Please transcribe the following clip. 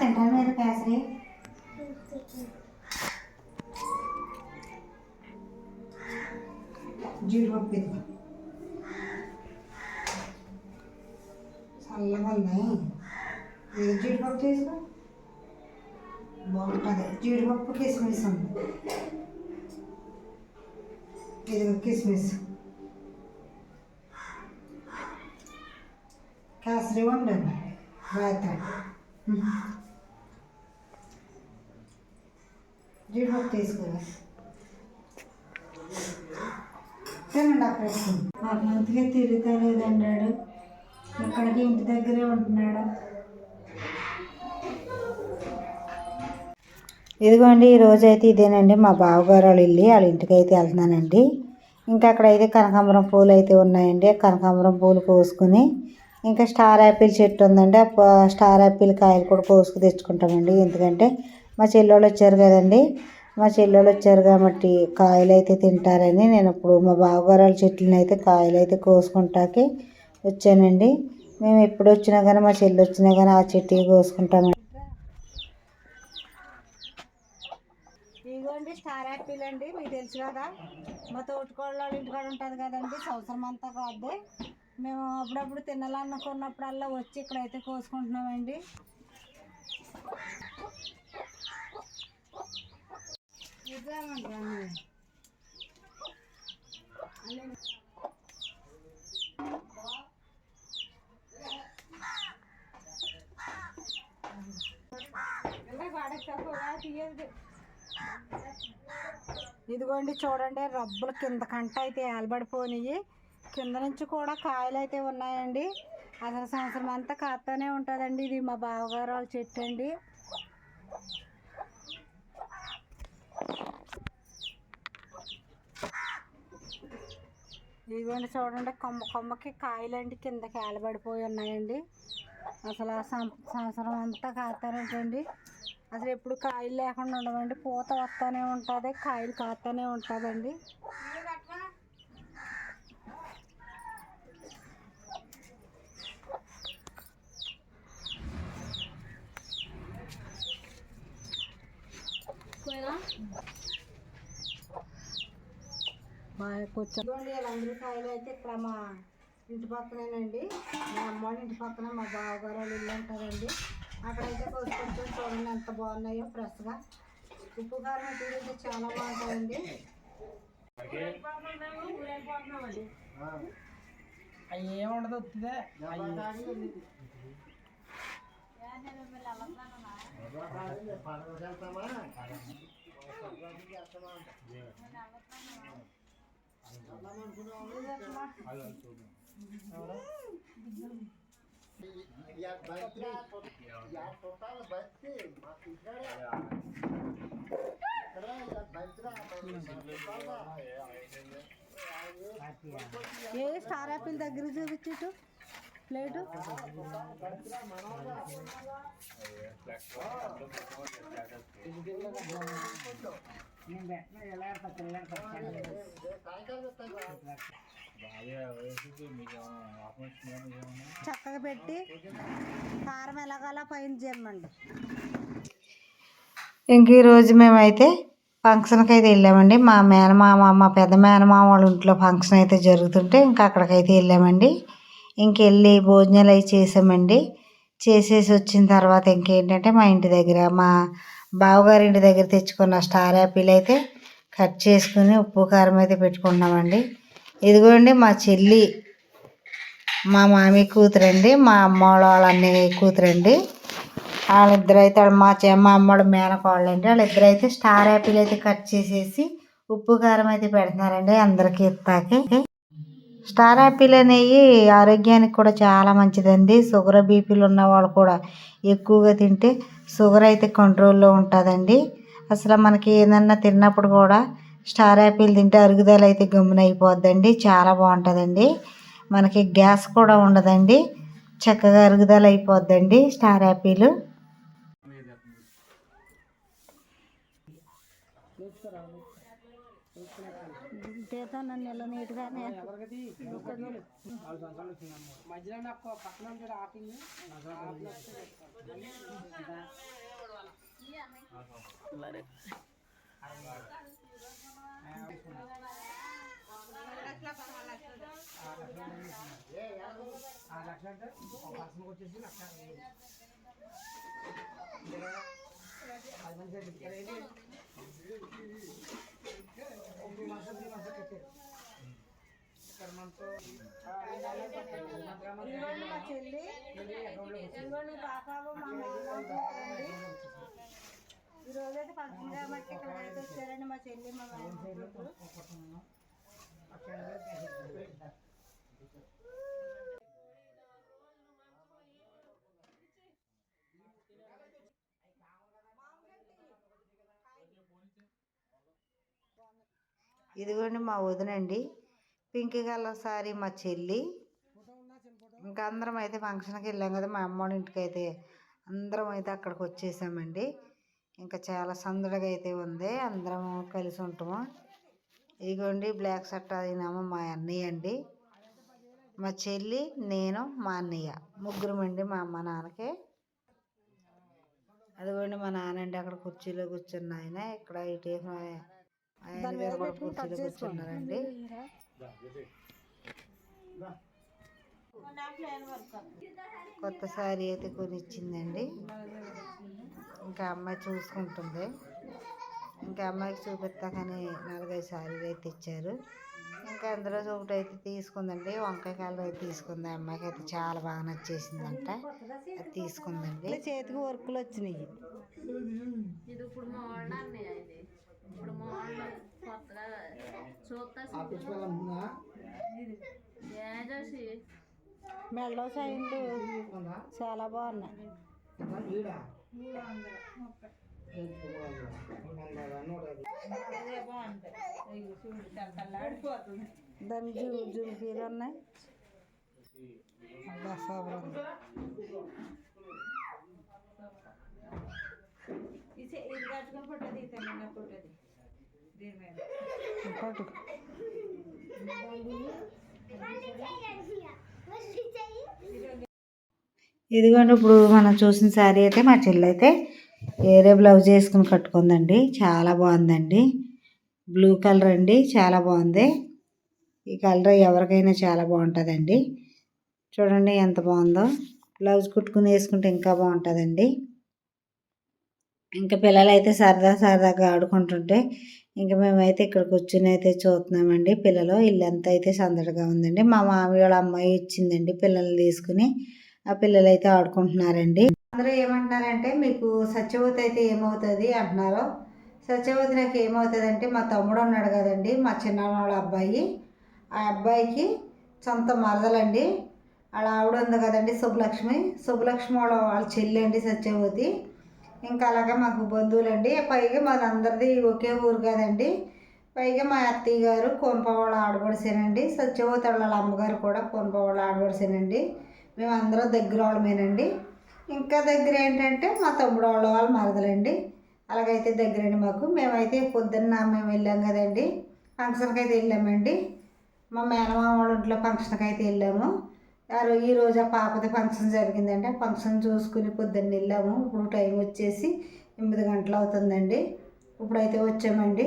తింటారు మీరు కేసరి జీడిపప్పు ఇది చల్లగా ఉన్నాయి ఇది జీడిపప్పు తీసుకో? బాగుంటుంది. జీడిపప్పు కిస్మిస్ ఉంది. ఇది కిస్మిస్. కేసరి వండండి రాత్రి జీడిపప్పు తీసుకోవాలి తినండి అక్కడ తిరుగుతా లేదన్నాడు ఇక్కడికి ఇంటి దగ్గరే ఉంటున్నాడు ఇదిగోండి ఈరోజు అయితే ఇదేనండి. మా బావగారు వాళ్ళ ఇల్లు వాళ్ళ ఇంటికి అయితే వెళ్తున్నానండి. ఇంకా అక్కడ అయితే కనకాంబరం పూలు అయితే ఉన్నాయండి. కనకాంబరం పూలు కోసుకుని ఇంకా స్టార్ యాపిల్ చెట్టు ఉందండి. ఆ స్టార్ యాపిల్ కాయలు కూడా కోసుకు తెచ్చుకుంటామండి. ఎందుకంటే మా చెల్లెళ్ళు వచ్చారు కదండి. మా చెల్లెళ్ళు వచ్చారు కాబట్టి కాయలు అయితే తింటారని నేను ఇప్పుడు మా బావగారాల చెట్లను అయితే కాయలు అయితే కోసుకుంటాకి వచ్చానండి. మేము ఎప్పుడు వచ్చినా కానీ మా చెల్లి వచ్చినా కానీ ఆ చెట్టు కోసుకుంటామండి. ఇదిగోండి స్టార్ యాపిల్ అండి. మీకు తెలుసు కదా మా తోటకోళ్ళ ఇంటికాడ ఉంటుంది కదండి. సంవత్సరం అంతా కాదు. మేము అప్పుడప్పుడు తినాలనుకున్నప్పుడల్లా వచ్చి ఇక్కడైతే కోసుకుంటున్నామండి. ఇదిగోండి చూడండి రబ్బులు కింద కంట అయితే ఏలబడిపోయినాయి కింద నుంచి కూడా కాయలు అయితే ఉన్నాయండి. అసలు సంవత్సరం అంతా కాస్తూనే ఉంటుందండి ఇది మా బావగారు వాళ్ళ చెట్టు అండి. ఇదిగోండి చూడండి కొమ్మ కొమ్మకి కాయలండి కింద కాలబడిపోయి ఉన్నాయండి. అసలు ఆ సంవత్సరం అంతా కాస్తానంటండి అసలు ఎప్పుడు కాయలు లేకుండా ఉండవండి. పూత వస్తూనే ఉంటుంది కాయలు కాస్తూనే ఉంటుందండి. బాగా కూర్చోండి వీళ్ళందరూ కాయలు అయితే ఇక్కడ మా ఇంటి పక్కనేనండి. మా అమ్మ వాళ్ళ ఇంటి పక్కన మా బావగారు వాళ్ళ ఇల్లు ఉంటారండి అక్కడైతే కోసుకొచ్చి చూడండి ఎంత బాగున్నాయో ఫ్రెష్గా. ఉప్పు కారం అయితే చాలా బాగుంటాయండి. అవి ఏముండదు వస్తుందే ఏ స్టార్ యాపిల్ దగ్గర చూపించు ప్లేటు? నేను పెట్టిన ఎలా పిల్లలు చక్కగా పెట్టి కారం ఎలాగలా పైన చేయమండి. ఇంక ఈరోజు మేమైతే ఫంక్షన్కి అయితే వెళ్ళామండి. మా మేనమామ మా పెద్ద మేనమామ వాళ్ళ ఇంట్లో ఫంక్షన్ అయితే జరుగుతుంటే ఇంకా అక్కడికైతే వెళ్ళామండి. ఇంకెళ్ళి భోజనాలు అవి చేసామండి. చేసేసి వచ్చిన తర్వాత ఇంకేంటంటే మా ఇంటి దగ్గర మా బావగారి ఇంటి దగ్గర తెచ్చుకున్న స్టార్ యాపిల్ అయితే కట్ చేసుకుని ఉప్పు కారం అయితే పెట్టుకున్నామండి ఇదిగోండి మా చెల్లి మా మామి కూతురండి మా అమ్మోళ్ళ వాళ్ళ అన్నయ్య కూతురండి. వాళ్ళిద్దరు అయితే మా చె మా మేనకోళ్ళు అండి వాళ్ళిద్దరు అయితే స్టార్ యాపిల్ అయితే కట్ చేసేసి ఉప్పు కారం అయితే పెడుతున్నారండి అందరికీ ఇస్తాకి స్టార్ యాపిల్ అనేవి ఆరోగ్యానికి కూడా చాలా మంచిదండి. షుగర్ బీపీలు ఉన్న వాళ్ళు కూడా ఎక్కువగా తింటే షుగర్ అయితే కంట్రోల్లో ఉంటుందండి. అసలు మనకి ఏదన్నా తిన్నప్పుడు కూడా స్టార్ యాపిల్ తింటే అరుగుదల అయితే గమ్మున అయిపోద్దండి చాలా బాగుంటుందండి. మనకి గ్యాస్ కూడా ఉండదండి. చక్కగా అరుగుదల అయిపోద్దండి స్టార్ యాపిల్. తీతాను నెల నీట్గానే ఎవరికది నాలుగు సంవత్సరాలు వచ్చిందమ్మ మధ్యలో నాకు పక్కన ఉంటాడు ఆపింగ్ ఆరు లక్షలు అంటే ఒక పర్సన్కి వచ్చేసి లక్ష పది మంది ఇక్కడ మనతో చెల్లి ఇదిగోండి మా ఈ రోజైతే ఫంక్షన్ కాబట్టి ఇక్కడ అయితే వచ్చారండి మా చెల్లి మా ఇదిగోండి మా వదినండి. పింక్ కలర్ సారీ మా చెల్లి. ఇంకా అందరం అయితే ఫంక్షన్కి వెళ్ళాం కదా మా అమ్మోడి ఇంటికి అయితే అందరం అయితే అక్కడికి వచ్చేసామండి. ఇంకా చాలా సందడిగా అయితే ఉంది అందరం కలిసి ఉంటాము. ఇదిగోండి బ్లాక్ షర్ట్ అదినేమో మా అన్నయ్య అండి. మా చెల్లి నేను మా అన్నయ్య. ముగ్గురం అండి మా అమ్మ నాన్నకి. అదిగోండి మా నాన్న అండి అక్కడ కుర్చీలో కూర్చున్న ఆయన. ఇక్కడ ఇటు కూడా కుర్చీలో కూర్చున్నారండి కొత్త శారీ అయితే కొనిచ్చిందండి. ఇంకా అమ్మాయి చూసుకుంటుంది. ఇంకా అమ్మాయికి చూపిస్తాకని నాలుగైదు శారీలు అయితే ఇచ్చారు. ఇంకా అందులో ఒకటి అయితే తీసుకుందండి. వంకాయ కలర్ అయితే తీసుకుంది. అమ్మాయికి అయితే చాలా బాగా నచ్చేసిందంట. అది తీసుకుందండి. చేతికి వర్కులు వచ్చినాయి. ఇది కొత్తగా చూస్తా ఏదోసి మెడలో సైన్లు చాలా బాగున్నాయి వీడా దాని జూ జుంకీలు ఉన్నాయి ఫోటో సూపర్ ఉంది పట్టు ఇదిగోండి ఇప్పుడు మనం చూసిన శారీ అయితే మా చెల్లి అయితే వేరే బ్లౌజ్ వేసుకుని కట్టుకుందండి. చాలా బాగుందండి. బ్లూ కలర్ అండి చాలా బాగుంది. ఈ కలర్ ఎవరికైనా చాలా బాగుంటుందండి. చూడండి ఎంత బాగుందో. బ్లౌజ్ కుట్టుకుని వేసుకుంటే ఇంకా బాగుంటుందండి. ఇంకా పిల్లలు అయితే సరదా సరదాగా ఆడుకుంటుంటే ఇంకా మేమైతే ఇక్కడ కూర్చుని అయితే చూస్తున్నామండి. పిల్లలు ఇల్లంతా అయితే సందడిగా ఉందండి. మా మామయ్య వాళ్ళ అమ్మాయి ఇచ్చిందండి పిల్లల్ని తీసుకుని. ఆ పిల్లలు అయితే ఆడుకుంటున్నారండి. అందరూ ఏమంటున్నారంటే మీకు సత్యవతి అయితే ఏమవుతుంది? అంటున్నారు. సత్యవతి నాకు ఏమవుతుంది అంటే మా తమ్ముడు ఉన్నాడు కదండి మా చిన్నాన్న వాళ్ళ అబ్బాయి. ఆ అబ్బాయికి సొంత మరదలండి. వాళ్ళ ఆవిడ ఉంది కదండి శుభలక్ష్మి శుభలక్ష్మి వాళ్ళ వాళ్ళ చెల్లి అండి సత్యవతి. ఇంకా అలాగే మాకు బంధువులండి. పైగా మనందరిది ఒకే ఊరు కదండి. పైగా మా అత్తయ్య గారు కోనపవాళ్ళ ఆడబడిసేనండి సత్యవతి వాళ్ళ అమ్మగారు కూడా కోనపవాళ్ళ ఆడబడిసేనండి మేమందరం దగ్గర వాళ్ళమేనండి. ఇంకా దగ్గర ఏంటంటే మా తమ్ముడు వాళ్ళ వాళ్ళు మరదలండి. అలాగైతే దగ్గరండి మాకు. మేమైతే పొద్దున్న మేము వెళ్ళాం కదండి. ఫంక్షన్కి అయితే వెళ్ళామండి. మా మేనమామ వాళ్ళ ఇంట్లో ఫంక్షన్కి అయితే వెళ్ళాము. ఈ రోజు ఆ పాపది ఫంక్షన్ జరిగిందంటే ఆ ఫంక్షన్ చూసుకుని పొద్దున్న వెళ్ళాము. ఇప్పుడు టైం వచ్చేసి ఎనిమిది గంటలు అవుతుందండి. ఇప్పుడైతే వచ్చామండి.